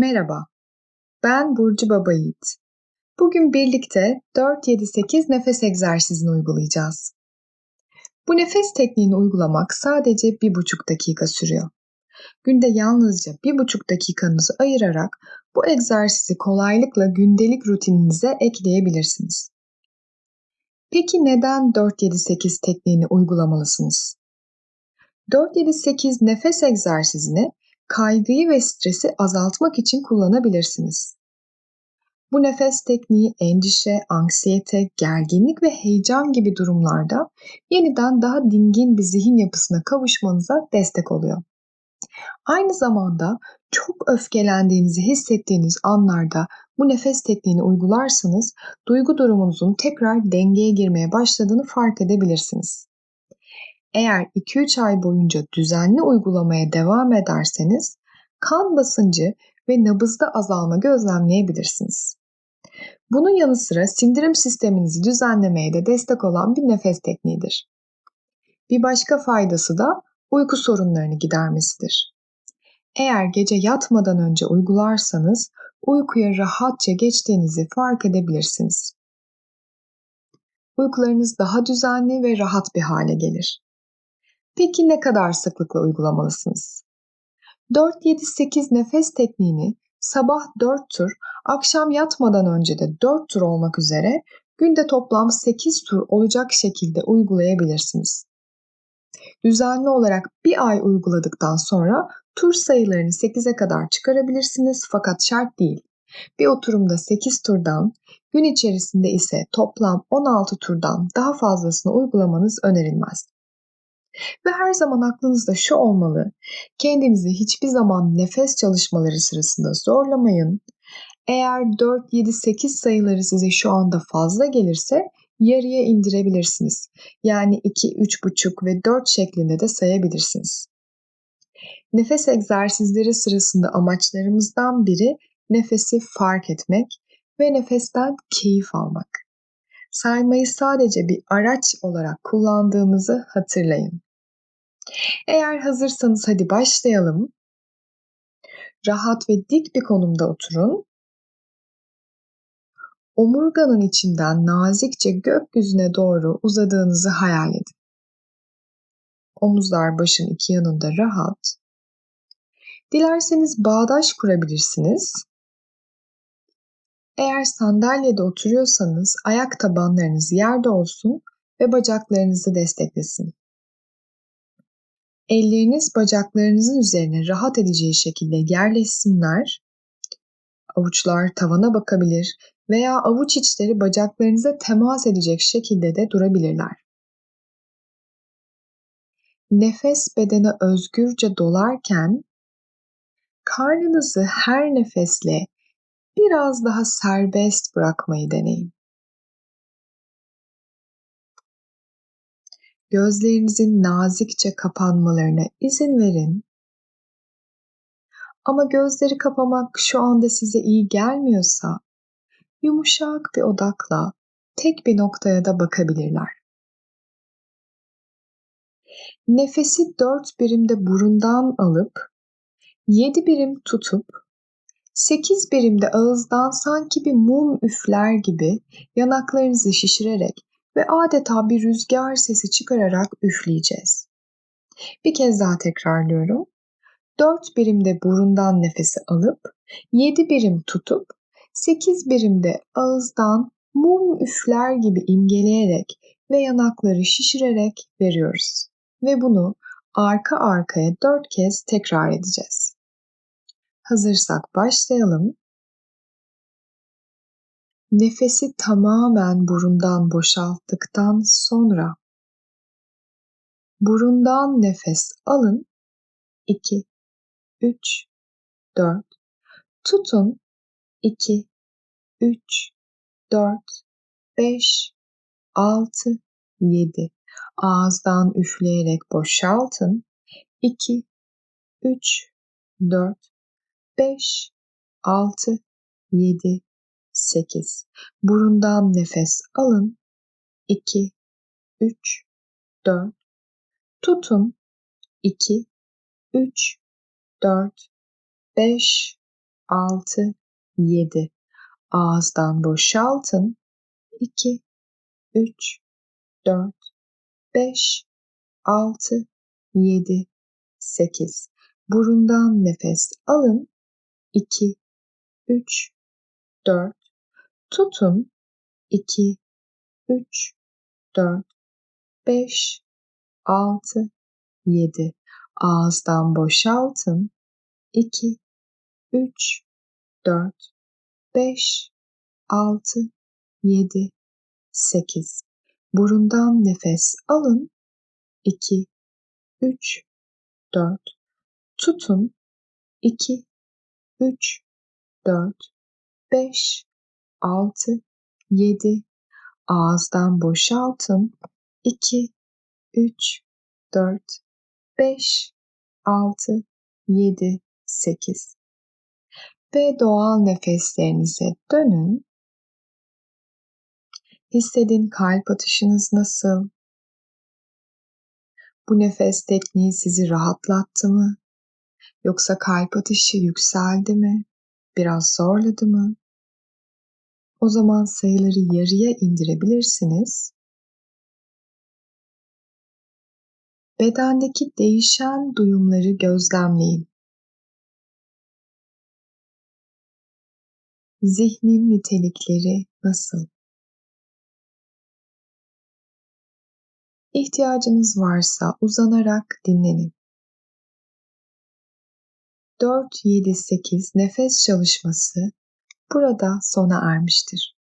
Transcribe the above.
Merhaba, ben Burcu Babayiğit. Bugün birlikte 4-7-8 nefes egzersizini uygulayacağız. Bu nefes tekniğini uygulamak sadece bir buçuk dakika sürüyor. Günde yalnızca bir buçuk dakikanızı ayırarak bu egzersizi kolaylıkla gündelik rutininize ekleyebilirsiniz. Peki neden 4-7-8 tekniğini uygulamalısınız? 4-7-8 nefes egzersizini kaygıyı ve stresi azaltmak için kullanabilirsiniz. Bu nefes tekniği endişe, anksiyete, gerginlik ve heyecan gibi durumlarda yeniden daha dingin bir zihin yapısına kavuşmanıza destek oluyor. Aynı zamanda çok öfkelendiğinizi hissettiğiniz anlarda bu nefes tekniğini uygularsanız duygu durumunuzun tekrar dengeye girmeye başladığını fark edebilirsiniz. Eğer 2-3 ay boyunca düzenli uygulamaya devam ederseniz kan basıncı ve nabızda azalma gözlemleyebilirsiniz. Bunun yanı sıra sindirim sisteminizi düzenlemeye de destek olan bir nefes tekniğidir. Bir başka faydası da uyku sorunlarını gidermesidir. Eğer gece yatmadan önce uygularsanız uykuya rahatça geçtiğinizi fark edebilirsiniz. Uykularınız daha düzenli ve rahat bir hale gelir. Peki ne kadar sıklıkla uygulamalısınız? 4-7-8 nefes tekniğini sabah 4 tur, akşam yatmadan önce de 4 tur olmak üzere günde toplam 8 tur olacak şekilde uygulayabilirsiniz. Düzenli olarak bir ay uyguladıktan sonra tur sayılarını 8'e kadar çıkarabilirsiniz fakat şart değil. Bir oturumda 8 turdan, gün içerisinde ise toplam 16 turdan daha fazlasını uygulamanız önerilmez. Ve her zaman aklınızda şu olmalı. Kendinizi hiçbir zaman nefes çalışmaları sırasında zorlamayın. Eğer 4, 7, 8 sayıları size şu anda fazla gelirse yarıya indirebilirsiniz. Yani 2, 3,5 ve 4 şeklinde de sayabilirsiniz. Nefes egzersizleri sırasında amaçlarımızdan biri nefesi fark etmek ve nefesten keyif almak. Saymayı sadece bir araç olarak kullandığımızı hatırlayın. Eğer hazırsanız hadi başlayalım. Rahat ve dik bir konumda oturun. Omurganın içinden nazikçe gökyüzüne doğru uzadığınızı hayal edin. Omuzlar başın iki yanında rahat. Dilerseniz bağdaş kurabilirsiniz. Eğer sandalyede oturuyorsanız ayak tabanlarınız yerde olsun ve bacaklarınızı desteklesin. Elleriniz bacaklarınızın üzerine rahat edeceği şekilde yerleşsinler. Avuçlar tavana bakabilir veya avuç içleri bacaklarınıza temas edecek şekilde de durabilirler. Nefes bedene özgürce dolarken karnınızı her nefesle biraz daha serbest bırakmayı deneyin. Gözlerinizin nazikçe kapanmalarına izin verin. Ama gözleri kapamak şu anda size iyi gelmiyorsa yumuşak bir odakla tek bir noktaya da bakabilirler. Nefesi dört birimde burundan alıp yedi birim tutup sekiz birimde ağızdan sanki bir mum üfler gibi yanaklarınızı şişirerek ve adeta bir rüzgar sesi çıkararak üfleyeceğiz. Bir kez daha tekrarlıyorum. 4 birimde burundan nefesi alıp 7 birim tutup 8 birimde ağızdan mum üfler gibi imgeleyerek ve yanakları şişirerek veriyoruz. Ve bunu arka arkaya 4 kez tekrar edeceğiz. Hazırsak başlayalım. Nefesi tamamen burundan boşalttıktan sonra burundan nefes alın. 2 3 4 tutun. 2 3 4 5 6 7 ağızdan üfleyerek boşaltın. 2 3 4 5 6 7 8. Burundan nefes alın. 2, 3, 4. Tutun. 2, 3, 4, 5, 6, 7. Ağızdan boşaltın. 2, 3, 4, 5, 6, 7, 8. Burundan nefes alın. 2, 3, 4. Tutun. 2, 3, 4, 5, 6, 7. Ağızdan boşaltın. 2, 3, 4, 5, 6, 7, 8. Burundan nefes alın. 2, 3, 4. Tutun. 2, 3, 4, 5, 6, 7. Ağızdan boşaltın. 2, 3, 4, 5, 6, 7, 8. Ve doğal nefeslerinize dönün. Hissedin kalp atışınız nasıl? Bu nefes tekniği sizi rahatlattı mı? Yoksa kalp atışı yükseldi mi? Biraz zorladı mı? O zaman sayıları yarıya indirebilirsiniz. Bedendeki değişen duyumları gözlemleyin. Zihnin nitelikleri nasıl? İhtiyacınız varsa uzanarak dinlenin. 4-7-8 nefes çalışması burada sona ermiştir.